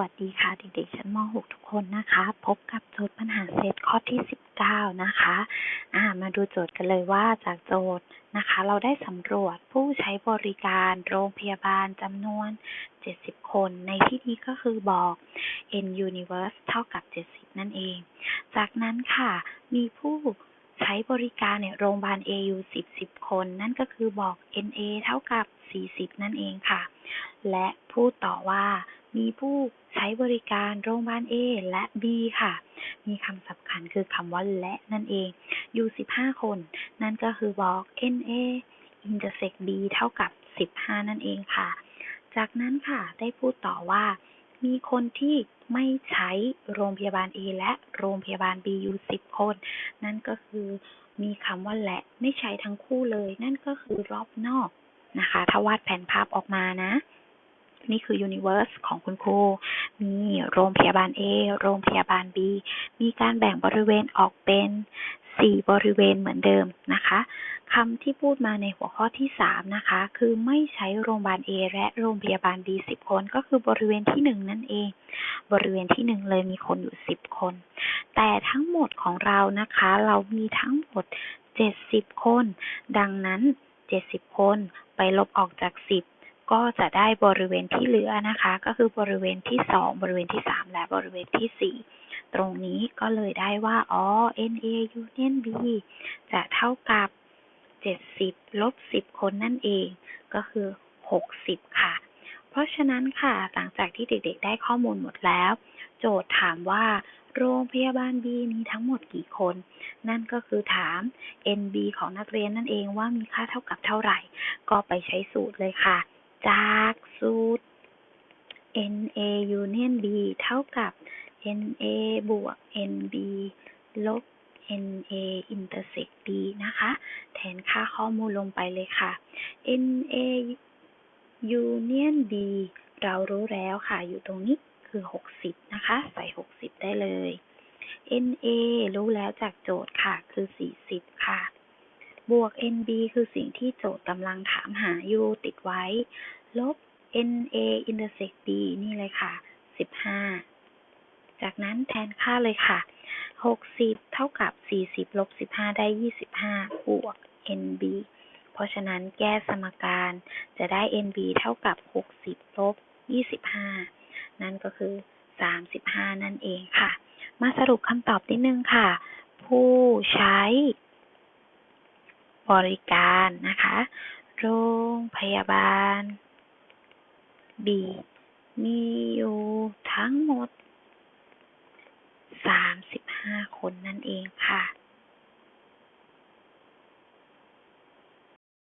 วัสดีค่ะ เด็กๆ ชั้นม .6 ทุกคนนะคะ พบกับโจทย์ปัญหาเซตข้อที่ 19 นะคะอ่ามาดูโจทย์กันเลยว่าจากโจทย์นะคะ เราได้สำรวจผู้ใช้บริการโรงพยาบาลจำนวน 70 คน ในที่นี้ก็คือบอก n universe เท่ากับ 70 นั่นเอง จากนั้นค่ะ มีผู้ใช้บริการเนี่ยโรงพยาบาล AU 10 10 คน นั่นก็คือบอก NA เท่ากับ 40 นั่นเองค่ะ และพูดต่อว่า มีผู้ใช้บริการโรงพยาบาล A และ B ค่ะ มีคำสำคัญคือคำว่าและนั่นเอง อยู่ 15 คน นั่นก็คือบอก NA intersect B เท่ากับ 15 นั่นเองค่ะ จากนั้นค่ะได้พูดต่อว่า มีคนที่ไม่ใช้โรงพยาบาล A และโรงพยาบาล B อยู่ 10 คน นั่นก็คือมีคำว่าและไม่ใช้ทั้งคู่เลย นั่นก็คือรอบนอกนะคะ ถ้าวาดแผนภาพออกมานะ นี่คือ Universe ของคุณครู มีโรงพยาบาล A โรงพยาบาล B มีการแบ่งบริเวณออกเป็น 4 บริเวณเหมือนเดิมนะคะคำที่พูดมาในหัวข้อที่ 3 นะคะ คือไม่ใช้โรงพยาบาล A และโรงพยาบาล B 10 คน ก็คือบริเวณที่ 1 นั่นเอง บริเวณที่ 1 เลยมีคนอยู่ 10 คน แต่ทั้งหมดของเรานะคะ เรามีทั้งหมด 70 คน ดังนั้น 70 คนไปลบออกจาก 10 ก็จะได้บริเวณที่เหลือนะคะ ก็คือบริเวณที่ 2 บริเวณที่ 3 และบริเวณที่ 4 ตรงนี้ก็เลยได้ว่า อ๋อ NA union B จะเท่ากับ 70 ลบ 10 คนนั่นเอง ก็คือ 60 ค่ะ เพราะฉะนั้นค่ะ หลังจากที่เด็กๆ ได้ข้อมูลหมดแล้ว โจทย์ถามว่าโรงพยาบาล B มีทั้งหมดกี่คน นั่นก็คือถาม NB ของนักเรียนนั่นเองว่ามีค่าเท่ากับเท่าไหร่ ก็ไปใช้สูตรเลยค่ะ จากสูตร NA union B เท่ากับ NA บวก NB ลบ NA intersect B นะคะ แทนค่าข้อมูลลงไปเลยค่ะ NA union B เรารู้แล้วค่ะ อยู่ตรงนี้คือ 60 นะคะ ใส่ 60 ได้เลย NA รู้แล้วจากโจทย์ค่ะ คือ 40 ค่ะ บวก NB คือสิ่งที่โจทย์กำลังถามหาอยู่ติดไว้ ลบ NA intersect B นี่เลยค่ะ 15 จากนั้นแทนค่าเลยค่ะ 60 เท่ากับ 40 ลบ 15 ได้ 25 บวก NB เพราะฉะนั้นแก้สมการจะได้ NB เท่ากับ 60 ลบ 25 นั่นก็คือ 35 นั่นเองค่ะ มาสรุปคำตอบนิดนึงค่ะ ผู้ใช้ บริการนะคะ โรงพยาบาล B มีอยู่ทั้งหมด 35 คนนั่นเองค่ะ